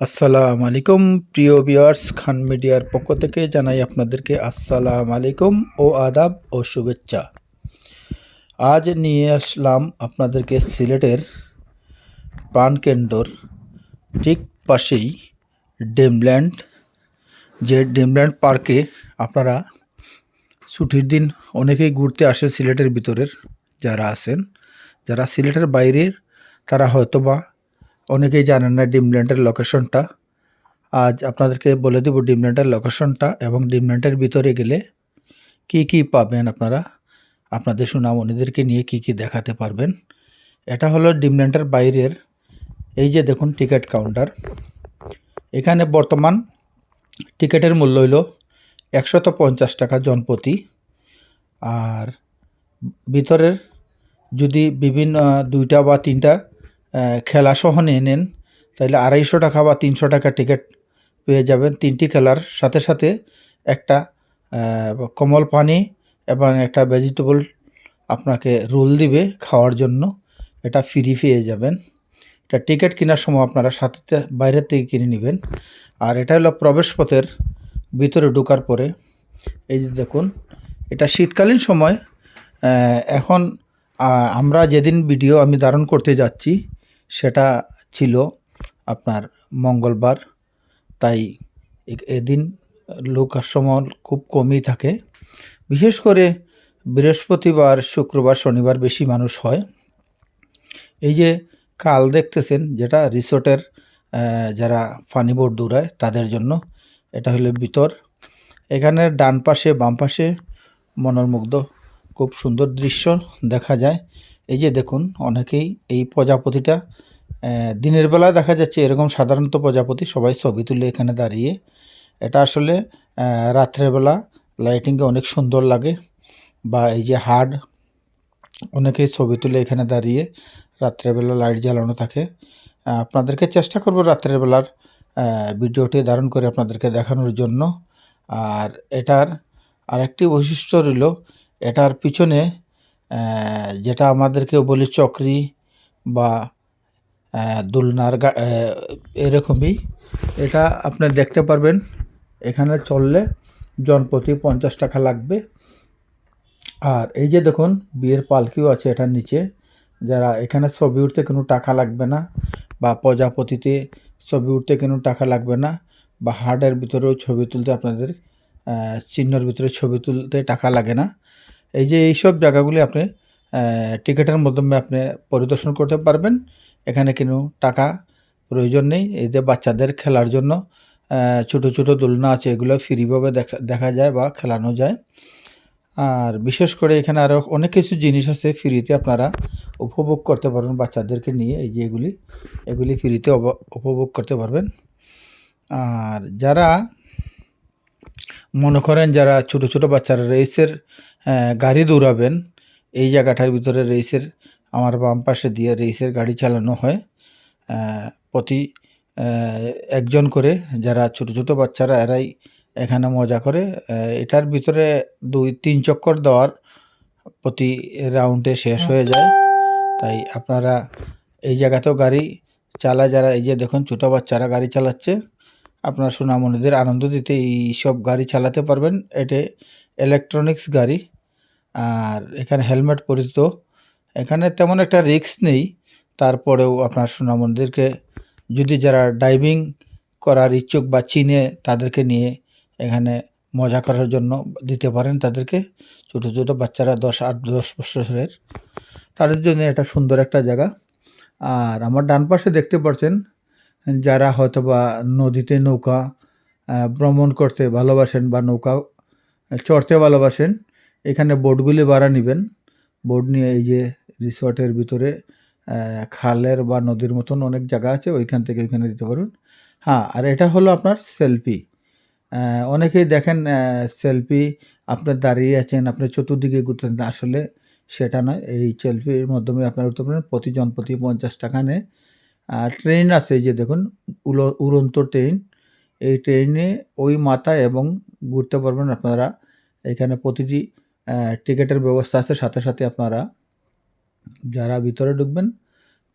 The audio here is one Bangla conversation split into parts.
আসসালামু আলাইকুম, প্রিয় ভিউয়ার্স, খান মিডিয়ার পক্ষ থেকে জানাই আপনাদেরকে আসসালামু আলাইকুম ও আদাব ও শুভেচ্ছা। আজ নিয়ে আসলাম আপনাদেরকে সিলেটের প্রাণকেন্দ্রর ঠিক পাশেই ডেমল্যান্ড, যে ডেমল্যান্ড পার্কে আপনারা ছুটির দিন অনেকেই ঘুরতে আসে সিলেটের ভিতরের যারা আছেন। যারা সিলেটের বাইরের তারা হয়তোবা অনেকেই জানেন না ডিমল্যান্ডের লোকেশনটা আজ আপনাদেরকে বলে দেব ডিমল্যান্ডের লোকেশনটা এবং ডিমল্যান্ডের ভিতরে গেলে কি কি পাবেন আপনারা? আপনাদের সুনাম সুনামণিদেরকে নিয়ে কি কি দেখাতে পারবেন? এটা হলো ডিমল্যান্ডের বাইরের, এই যে দেখুন টিকিট কাউন্টার। এখানে বর্তমান টিকিটের মূল্য হইল একশত পঞ্চাশ টাকা জনপ্রতি। আর ভিতরের যদি বিভিন্ন দুইটা বা তিনটা খেলা নিয়ে নেন। তাহলে আড়াইশো টাকা বা তিনশো টাকা টিকিট পেয়ে যাবেন তিনটি খেলার। সাথে সাথে একটা কমল পানি এবং একটা ভেজিটেবল আপনাকে রোল দিবে খাওয়ার জন্য। এটা ফ্রি পেয়ে যাবেন। এটা টিকিট কেনার সময় আপনারা সাথে বাইরের থেকে কিনে নেবেন। আর এটা হলো প্রবেশপথের ভিতরে ঢোকার পরে। এই যে দেখুন, এটা শীতকালীন সময় এখন আমরা যেদিন ভিডিও আমি ধারণ করতে যাচ্ছি সেটা ছিল আপনার মঙ্গলবার। তাই এদিন লোক সময় খুব কমই থাকে। বিশেষ করে বৃহস্পতিবার, শুক্রবার, শনিবার বেশি মানুষ হয়। এই যে কাল দেখতেছেন, যেটা রিসোর্টের যারা ফানি বোর্ড দৌড়ায়, তাদের জন্য এটা হলো ভিতর। এখানে ডান পাশে, বাম পাশে মনোরমুগ্ধ, খুব সুন্দর দৃশ্য দেখা যায়। এই যে দেখুন, অনেকেই এই প্রজাপতিটা দিনের বেলা দেখা যাচ্ছে এরকম সাধারণত প্রজাপতি সবাই ছবি তুলে এখানে দাঁড়িয়ে। এটা আসলে রাত্রেবেলা লাইটিংয়ে অনেক সুন্দর লাগে বা এই যে হার্ড অনেকেই ছবি তুলে এখানে দাঁড়িয়ে রাত্রেবেলা লাইট জ্বালানো থাকে। আপনাদেরকে চেষ্টা করব রাত্রের বেলার ভিডিওটি ধারণ করে আপনাদেরকে দেখানোর জন্য। আর এটার আরেকটি বৈশিষ্ট্য রইল, এটার পিছনে যেটা আমাদেরকে বলি চক্রি বা দোলনার এরকমই। এটা আপনি দেখতে পারবেন। এখানে চললে জনপ্রতি পঞ্চাশ টাকা লাগবে। আর এই যে দেখুন, বিয়ের পালকিও আছে এটার নিচে। যারা এখানে ছবি উঠতে কোনো টাকা লাগবে না বা প্রজাপতিতে ছবি উঠতে কোনো টাকা লাগবে না বা হার্টের ভিতরেও ছবি তুলতে আপনাদের চিহ্নর ভিতরে ছবি তুলতে টাকা লাগে না। এই যে এইসব জায়গাগুলি আপনি টিকিটের মাধ্যমে আপনি পরিদর্শন করতে পারবেন। এখানে কোনো টাকা প্রয়োজন নেই। এই যে বাচ্চাদের খেলার জন্য ছোট ছোট দোলনা আছে, এগুলো ফ্রিভাবে দেখা দেখা যায় বা খেলানো যায়। আর বিশেষ করে এখানে আরও অনেক কিছু জিনিস আছে ফ্রিতে আপনারা উপভোগ করতে পারবেন বাচ্চাদেরকে নিয়ে। এই যে এগুলি এগুলি ফ্রিতে উপভোগ করতে পারবেন। আর যারা, মনে করেন যারা ছোট ছোট বাচ্চারা রেসের গাড়ি দৌড়াবেন, এই জায়গাটার ভিতরে রেসের আমার বাম পাশে দিয়ে রেসের গাড়ি চালানো হয়। প্রতি একজন করে যারা ছোট ছোট বাচ্চারা, এরাই এখানে মজা করে। এটার ভিতরে দুই, তিন চক্কর দেওয়ার প্রতি রাউন্ডে শেষ হয়ে যায়। তাই আপনারা এই জায়গাতেও গাড়ি চালায়, যারা এই যে দেখুন ছোটো বাচ্চারা গাড়ি চালাচ্ছে, আপনার সুনামনিদের আনন্দ দিতে এই সব গাড়ি চালাতে পারবেন। এটি ইলেকট্রনিক্স গাড়ি। আর এখানে হেলমেট পরিচিত। এখানে তেমন একটা রিস্ক নেই। তারপরেও আপনার সুনামণিদেরকে যদি যারা ডাইভিং করার ইচ্ছুক বা চিনে তাদেরকে নিয়ে এখানে মজা করার জন্য দিতে পারেন। তাদেরকে ছোটো ছোটো বাচ্চারা দশ, আট, দশ বছরের, তাদের জন্য এটা সুন্দর একটা জায়গা। আর আমার ডান পাশে দেখতে পাচ্ছেন যারা হয়তো বা নদীতে নৌকা ভ্রমণ করতে ভালোবাসেন বা নৌকা চড়তে ভালোবাসেন এখানে বোটগুলি ভাড়া নেবেন। বোট নিয়ে এই যে রিসর্টের ভিতরে খালের বা নদীর মতন অনেক জায়গা আছে, ওইখান থেকে ওইখানে দিতে পারবেন। হ্যাঁ আর এটা হলো আপনার সেলফি। অনেকেই দেখেন সেলফি আপনার দাঁড়িয়ে আছেন, আপনি চতুর্দিকে ঘুরতেন আসলে সেটা নয়। এই সেলফির মাধ্যমে আপনার উঠতে পারেন প্রতিজন প্রতি পঞ্চাশ টাকা নেয়। আর ট্রেন আছে যে দেখুন উড়ন্ত ট্রেন। এই ট্রেনে ওই মাথায় এবং ঘুরতে পারবেন আপনারা। এখানে প্রতিটি টিকিটের ব্যবস্থা আছে। সাথে সাথে আপনারা যারা ভিতরে ঢুকবেন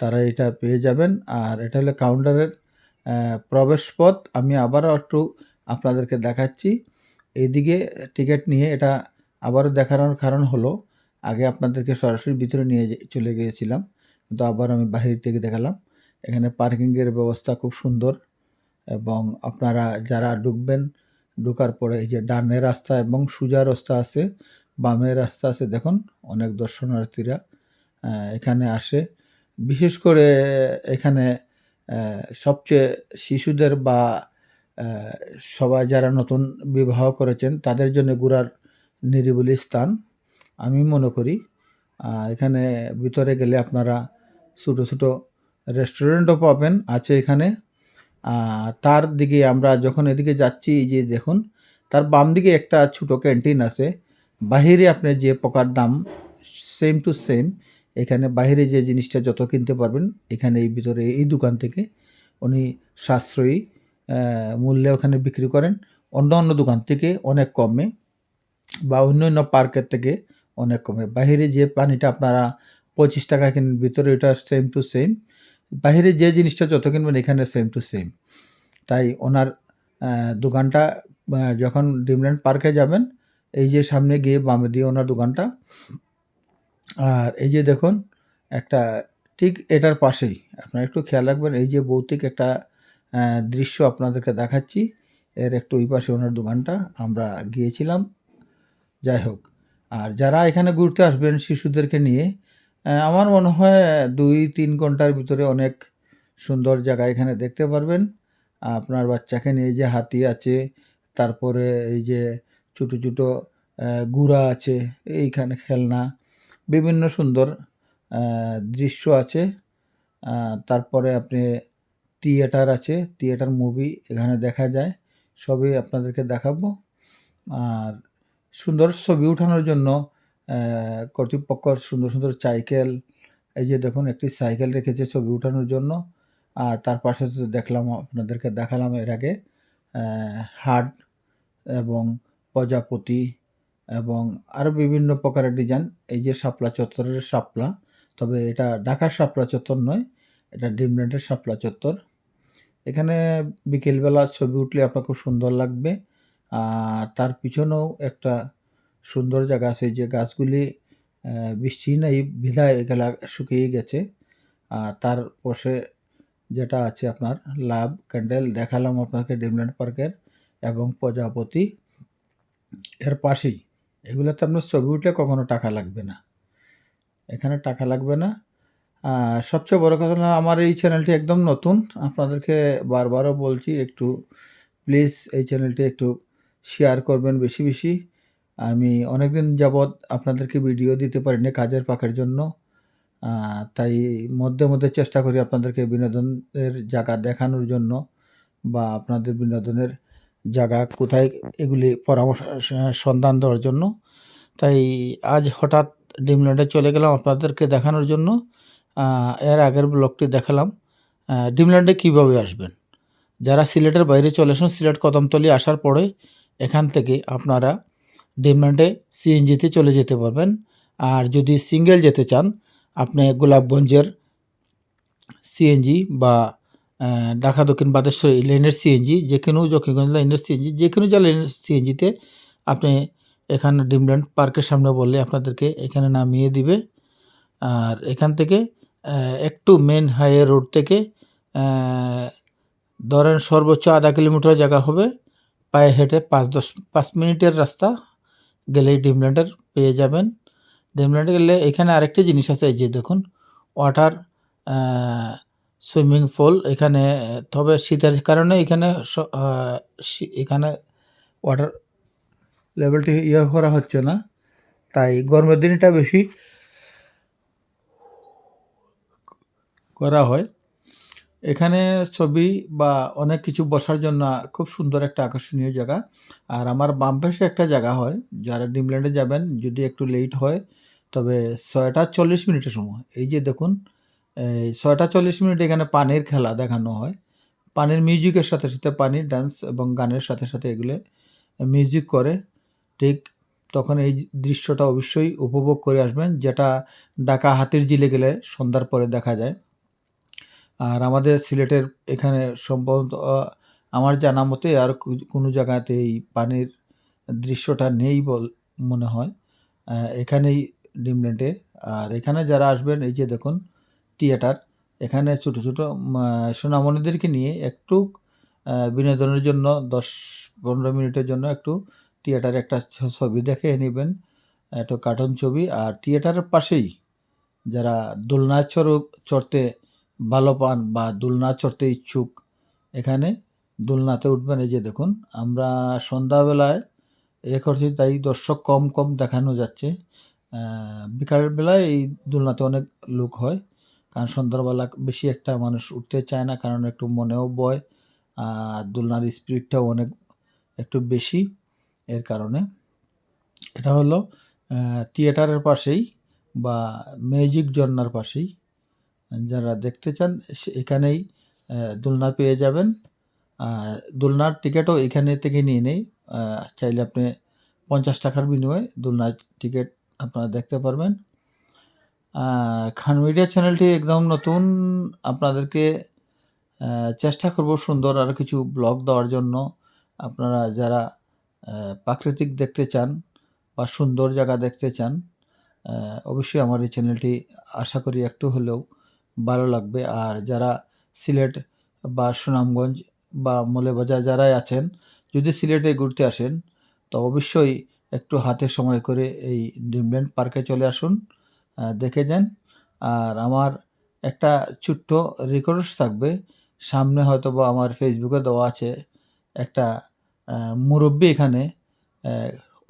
তারা এটা পেয়ে যাবেন। আর এটা হলো কাউন্টারের আহ, প্রবেশপথ আমি আবারও একটু আপনাদেরকে দেখাচ্ছি। এইদিকে টিকিট নিয়ে এটা আবারও দেখানোর কারণ হলো আগে আপনাদেরকে সরাসরি ভিতরে নিয়ে চলে গিয়েছিলাম কিন্তু আবার আমি বাহির থেকে দেখালাম। এখানে পার্কিংয়ের ব্যবস্থা খুব সুন্দর এবং আপনারা যারা ঢুকবেন ঢোকার পরে এই যে ডানের রাস্তা এবং সোজা রাস্তা আছে বামের রাস্তা আছে, দেখুন, অনেক দর্শনার্থীরা এখানে আসে। বিশেষ করে এখানে সবচেয়ে শিশুদের বা সবাই যারা নতুন বিবাহ করেছেন, তাদের জন্য ঘোরার নিরিবিলি স্থান, আমি মনে করি। এখানে ভিতরে গেলে আপনারা ছোটো ছোটো রেস্টুরেন্টও পাবেন, আছে এখানে। তার দিকে আমরা যখন এদিকে যাচ্ছি যে দেখুন, তার বাম দিকে একটা ছোটো ক্যান্টিন আছে। বাহিরে আপনি যে প্রকার দাম সেম টু সেম এখানে বাইরে যে জিনিসটা যত কিনতে পারবেন, এখানে এই ভিতরে এই দোকান থেকে উনি সাশ্রয়ী মূল্যে ওখানে বিক্রি করেন। অন্য অন্য দোকান থেকে অনেক কমে বা অন্য অন্য পার্কের থেকে অনেক কমে। বাইরে যে পানিটা আপনারা পঁচিশ টাকা কিনেন ভিতরে এটা সেম টু সেম বাইরে যে জিনিসটা যত কিনবেন, এখানে সেম টু সেম তাই ওনার দোকানটা যখন ডিমল্যান্ড পার্কে যাবেন এই যে সামনে গিয়ে বামে দিয়ে ওনার দোকানটা। আর এই যে দেখুন, একটা ঠিক এটার পাশেই, আপনারা একটু খেয়াল রাখবেন, এই যে ভৌতিক একটা দৃশ্য আপনাদেরকে দেখাচ্ছি। এর একটু ওই পাশে ওনার দোকানটা, আমরা গিয়েছিলাম। যাই হোক, আর যারা এখানে ঘুরতে আসবেন শিশুদেরকে নিয়ে আমার মনে হয় দুই তিন ঘণ্টার ভিতরে অনেক সুন্দর জায়গা এখানে দেখতে পারবেন। আপনার বাচ্চাকে নিয়ে যে হাতি আছে, তারপরে এই যে ছোটো ছোটো গুড়া আছে এইখানে খেলনা বিভিন্ন সুন্দর দৃশ্য আছে। তারপরে আপনি থিয়েটার আছে থিয়েটার মুভি এখানে দেখা যায় সবই আপনাদেরকে দেখাবো। আর সুন্দর ছবি উঠানোর জন্য আহ, কর্তৃপক্ষ সুন্দর সুন্দর সাইকেল এই যে দেখুন একটি সাইকেল রেখেছে ছবি উঠানোর জন্য। আর তার পাশে তো দেখলাম আপনাদেরকে দেখালাম এর আগে হাট এবং প্রজাপতি এবং আরও বিভিন্ন প্রকারের ডিজাইন এই যে শাপলা চত্বরের শাপলা, তবে এটা ঢাকার শাপলা চত্বর নয়, এটা ডিমল্যান্ডের শাপলা চত্বর। এখানে বিকেলবেলা ছবি উঠলে আপনার খুব সুন্দর লাগবে। আর তার পিছনেও একটা সুন্দর জায়গা আছে, যে গাছগুলি বৃষ্টি নাই বিধায় এগুলা শুকিয়ে গেছে। আর তার পাশে যেটা আছে আপনার, লাভ ক্যান্ডেল, দেখালাম আপনাকে ডিমল্যান্ড পার্কের এবং প্রজাপতি। এর পাশেই। এগুলোতে আপনার ছবি উঠলে কখনো টাকা লাগবে না। এখানে টাকা লাগবে না। সবচেয়ে বড় কথা হলো আমার এই চ্যানেলটি একদম নতুন। আপনাদেরকে বারবারও বলছি একটু প্লিজ এই চ্যানেলটি একটু শেয়ার করবেন বেশি বেশি। আমি অনেকদিন যাবৎ আপনাদেরকে ভিডিও দিতে পারি পারিনি কাজের পাকের জন্য। তাই মধ্যে মধ্যে চেষ্টা করি আপনাদেরকে বিনোদনের জায়গা দেখানোর জন্য বা আপনাদের বিনোদনের জায়গা, কোথায় এগুলি পরামর্শ, সন্ধান দেওয়ার জন্য। তাই আজ হঠাৎ ডিমল্যান্ডে চলে গেলাম আপনাদেরকে দেখানোর জন্য। এর আগের ব্লগটি দেখালাম। ডিমল্যান্ডে কীভাবে আসবেন? যারা সিলেটের বাইরে চলে আসেন, সিলেট কদমতলি আসার পরে এখান থেকে আপনারা ডিমল্যান্ডে সিএনজিতে চলে যেতে পারবেন। আর যদি সিঙ্গেল যেতে চান, আপনি গোলাপগঞ্জের সিএনজি বা ঢাকা দক্ষিণ বাদেশ্বর লেনের সিএনজি যে কোনো জকিগঞ্জ লাইনের সিএনজি যে কোনো লাইনের সিএনজিতে আপনি এখানে ডিমল্যান্ড পার্কের সামনে বললে আপনাদেরকে এখানে নামিয়ে দিবে। আর এখান থেকে একটু মেন হাইওয়ে রোড থেকে ধরেন সর্বোচ্চ আধা কিলোমিটার জায়গা হবে। পায়ে হেঁটে পাঁচ দশ, পাঁচ মিনিটের রাস্তা গেলেই ডিমল্যান্ডের পেয়ে যাবেন। ডিমল্যান্ডে গেলে এখানে আরেকটি জিনিস আছে, এই যে দেখুন, ওয়াটার সুইমিং পুল এখানে, তবে শীতের কারণে এখানে এখানে ওয়াটার লেভেলটি ইয়ে করা হচ্ছে না। তাই গরমের দিনটা বেশি করা হয়। এখানে ছবি বা অনেক কিছু বসার জন্য খুব সুন্দর একটা আকর্ষণীয় জায়গা। আর আমার বাম পাশে একটা জায়গা হয়, যারা ডিমল্যান্ডে যাবেন, যদি একটু লেট হয়, তবে ছয়টা চল্লিশ মিনিটের সময়। এই যে দেখুন এই ছয়টা চল্লিশ মিনিট এখানে পানির খেলা দেখানো হয় পানির মিউজিকের সাথে সাথে পানি ডান্স এবং গানের সাথে সাথে এগুলো মিউজিক করে ঠিক তখন এই দৃশ্যটা অবশ্যই উপভোগ করে আসবেন, যেটা ঢাকা হাতির জিলে গেলে সন্ধ্যার পরে দেখা যায় আর আমাদের সিলেটের এখানে সম্ভবত আমার জানা মতে আর কোনো জায়গাতে এই পানির দৃশ্যটা নেই বল, মনে হয়। এখানেই ড্রিমল্যান্ডে। আর এখানে যারা আসবেন, এই যে দেখুন থিয়েটার। এখানে ছোট, ছোট সোনামণিদেরকে নিয়ে একটু বিনোদনের জন্য দশ পনেরো মিনিটের জন্য একটু থিয়েটারে একটা ছবি দেখে নেবেন একটু কার্টুন ছবি। আর থিয়েটারের পাশেই যারা দোলনায় চড়ু চড়তে ভালো পান বা দোলনা চড়তে ইচ্ছুক, এখানে দোলনাতে উঠবেন। এই যে দেখুন আমরা সন্ধ্যাবেলায় এ করছি তাই দর্শক কম, কম দেখানো যাচ্ছে। বিকালের বেলায় এই দোলনাতে অনেক লোক হয়। কারণ সন্ধ্যাবেলা বেশি একটা মানুষ উঠতে চায় না। কারণ একটু মনেও বয়, আর দোলনার স্পিডটাও অনেক একটু বেশি। এর কারণে। এটা হলো থিয়েটারের পাশেই বা ম্যাজিক ঝর্ণার পাশেই। যারা দেখতে চান এখানেই দোলনা পেয়ে যাবেন। দোলনার টিকেটও এখানে থেকে নিয়ে নেই চাইলে আপনি পঞ্চাশ টাকার বিনিময়ে দোলনার টিকিট আপনারা দেখতে পারবেন। খান মিডিয়া চ্যানেলটি একদম নতুন। আপনাদেরকে চেষ্টা করব সুন্দর আরও কিছু ব্লগ দেওয়ার জন্য। আপনারা যারা প্রাকৃতিক দেখতে চান বা সুন্দর জায়গা দেখতে চান, অবশ্যই আমার এই চ্যানেলটি আশা করি একটু হলেও ভালো লাগবে। আর যারা সিলেট বা সুনামগঞ্জ বা মৌলভীবাজার যারাই আছেন, যদি সিলেটে ঘুরতে আসেন তো অবশ্যই একটু হাতে সময় করে এই ড্রিমল্যান্ড পার্কে চলে আসুন। দেখে যান। আর আমার একটা ছোট্ট রিকোয়েস্ট থাকবে। সামনে হয়তো বা আমার ফেসবুকে দেওয়া আছে। একটা মুরব্বী এখানে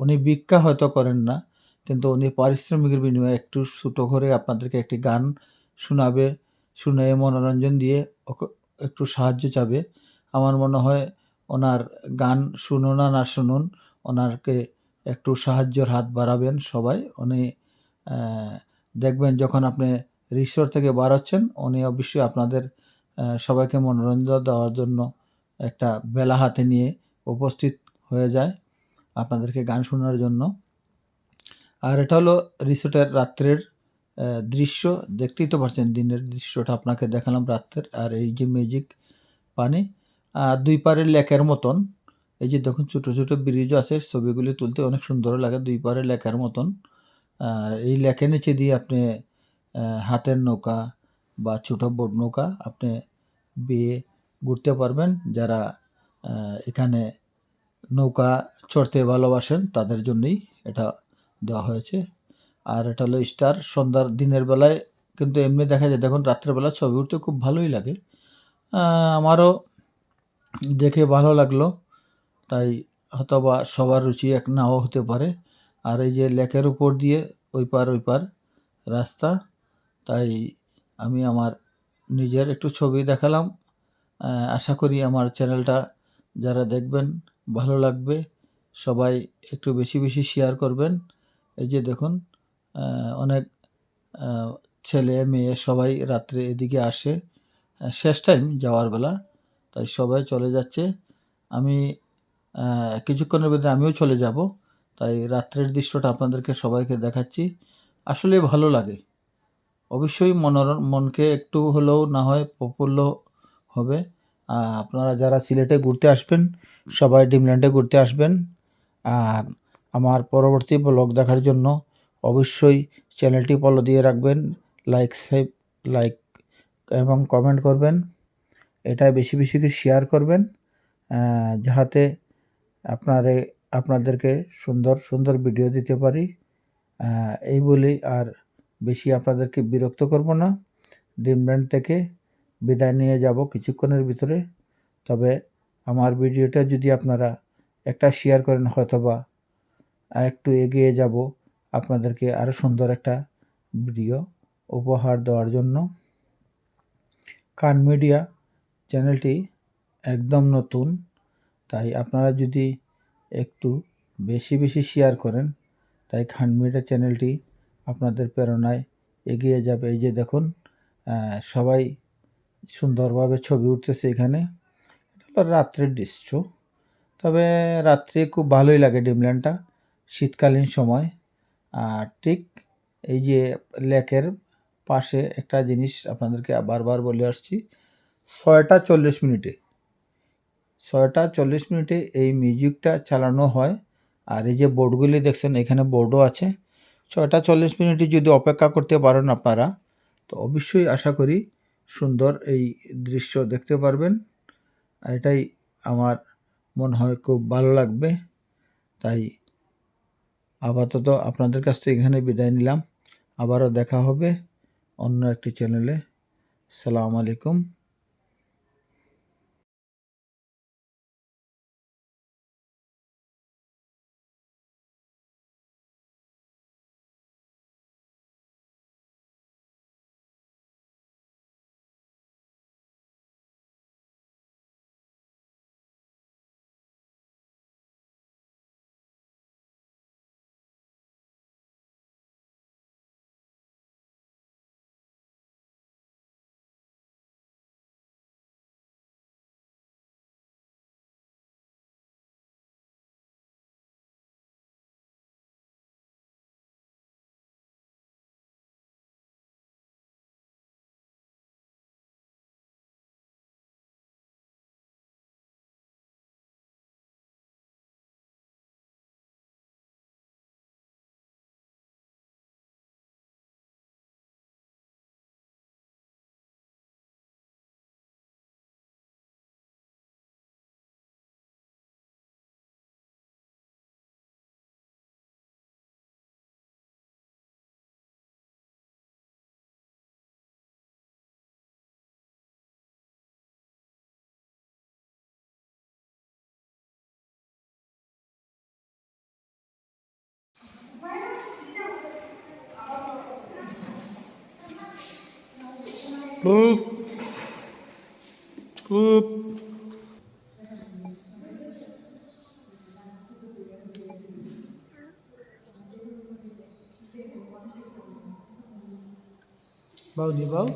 উনি ভিক্ষা হয়তো করেন না। কিন্তু উনি পারিশ্রমিকের বিনিময়ে একটু ছোটো করে আপনাদেরকে একটি গান শোনাবে। শুনে মনোরঞ্জন দিয়ে একটু সাহায্য চাবে। আমার মনে হয় ওনার গান শুনুন না শুনুন, ওনাকে একটু সাহায্যের হাত বাড়াবেন সবাই। উনি দেখবেন যখন আপনি রিসোর্ট থেকে বার উনি অবশ্যই আপনাদের সবাইকে মনোরঞ্জন দেওয়ার জন্য একটা বেলা হাতে নিয়ে উপস্থিত হয়ে যায়। আপনাদেরকে গান শোনার জন্য। আর এটা হলো রিসোর্টের রাত্রের দৃশ্য। দেখতেই তো পারছেন দিনের দৃশ্যটা, আপনাকে দেখালাম রাত্রের। আর এই যে ম্যাজিক পানি। দুই পাড়ে লেকের মতন। এই যে দেখুন, ছোটো ছোটো ব্রিজও আছে। ছবিগুলি তুলতে অনেক সুন্দর লাগে। দুই পাড়ে লেকের মতন। আর এই লেকের নিচে দিয়ে আপনি হাতের নৌকা বা ছোটো বোট নৌকা আপনি বিয়ে ঘুরতে পারবেন। যারা এখানে নৌকা চড়তে ভালোবাসেন তাদের জন্যই এটা দেওয়া হয়েছে। আর এটা হলো স্টার, সন্ধ্যার দিনের বেলায় কিন্তু এমনি দেখা যায়, দেখুন রাত্রের বেলা ছবি উঠতে খুব ভালোই লাগে। আমারও দেখে ভালো লাগল। তাই হয়তোবা সবার রুচি এক নাও হতে পারে। আর এই যে লেকের উপর দিয়ে ওই পার ওই পার রাস্তা। তাই আমি আমার নিজের একটু ছবি দেখালাম। আশা করি আমার চ্যানেলটা যারা দেখবেন ভালো লাগবে। সবাই একটু বেশি, বেশি শেয়ার করবেন। এই যে দেখুন অনেক ছেলে-মেয়ে সবাই রাত্রে এদিকে আসে। শেষ টাইম যাওয়ার বেলা। তাই সবাই চলে যাচ্ছে। আমি কিছুক্ষণের ভেতরে আমিও চলে যাব। তাই রাত্রের দৃশ্যটা আপনাদেরকে সবাইকে দেখাচ্ছি। আসলেই ভালো লাগে। অবশ্যই মনোর মনকে একটু হলেও না হয় প্রফুল্ল হবে। আপনারা যারা সিলেটে ঘুরতে আসবেন, সবাই ডিমল্যান্ডে ঘুরতে আসবেন। আর আমার পরবর্তী ব্লগ দেখার জন্য অবশ্যই চ্যানেলটি ফলো দিয়ে রাখবেন। লাইক সেভ লাইক এবং কমেন্ট করবেন। এটা বেশি, বেশি করে শেয়ার করবেন। যাহাতে আপনারে আপনাদেরকে সুন্দর, সুন্দর ভিডিও দিতে পারি। এই বলেই আর বেশি আপনাদেরকে বিরক্ত করব না। ড্রিমল্যান্ড থেকে বিদায় নিয়ে যাব কিছুক্ষণের ভিতরে। তবে আমার ভিডিওটা যদি আপনারা একটা শেয়ার করেন হয়তোবা আরেকটু এগিয়ে যাব আপনাদেরকে আরও সুন্দর একটা ভিডিও উপহার দেওয়ার জন্য। কান মিডিয়া চ্যানেলটি একদম নতুন। তাই আপনারা যদি একটু বেশি, বেশি শেয়ার করেন, তাই খান চ্যানেলটি আপনাদের প্রেরণায় এগিয়ে যাবে। এই যে দেখুন সবাই সুন্দরভাবে ছবি উঠতেছে এখানে। রাত্রের দৃশ্য। তবে রাত্রে খুব ভালোই লাগে ডিমল্যান্ডটা শীতকালীন সময়। আর ঠিক এই যে লেকের পাশে একটা জিনিস আপনাদেরকে বারবার বলে আসছি। ছয়টা চল্লিশ মিনিটে ছয়টা চল্লিশ মিনিটে এই মিউজিকটা চালানো হয়। আর এই যে বোর্ডগুলি দেখছেন, এখানে বোর্ডও আছে। ছয়টা চল্লিশ মিনিটে যদি অপেক্ষা করতে পারেন আপনারা, তো অবশ্যই আশা করি সুন্দর এই দৃশ্য দেখতে পারবেন। এটাই আমার মনে হয় খুব ভালো লাগবে। তাই আপাতত আপনাদের কাছ থেকে এখানে বিদায় নিলাম। আবারও দেখা হবে অন্য একটি চ্যানেলে সালাম আলাইকুম। খুব খুব বাউ দি বাউ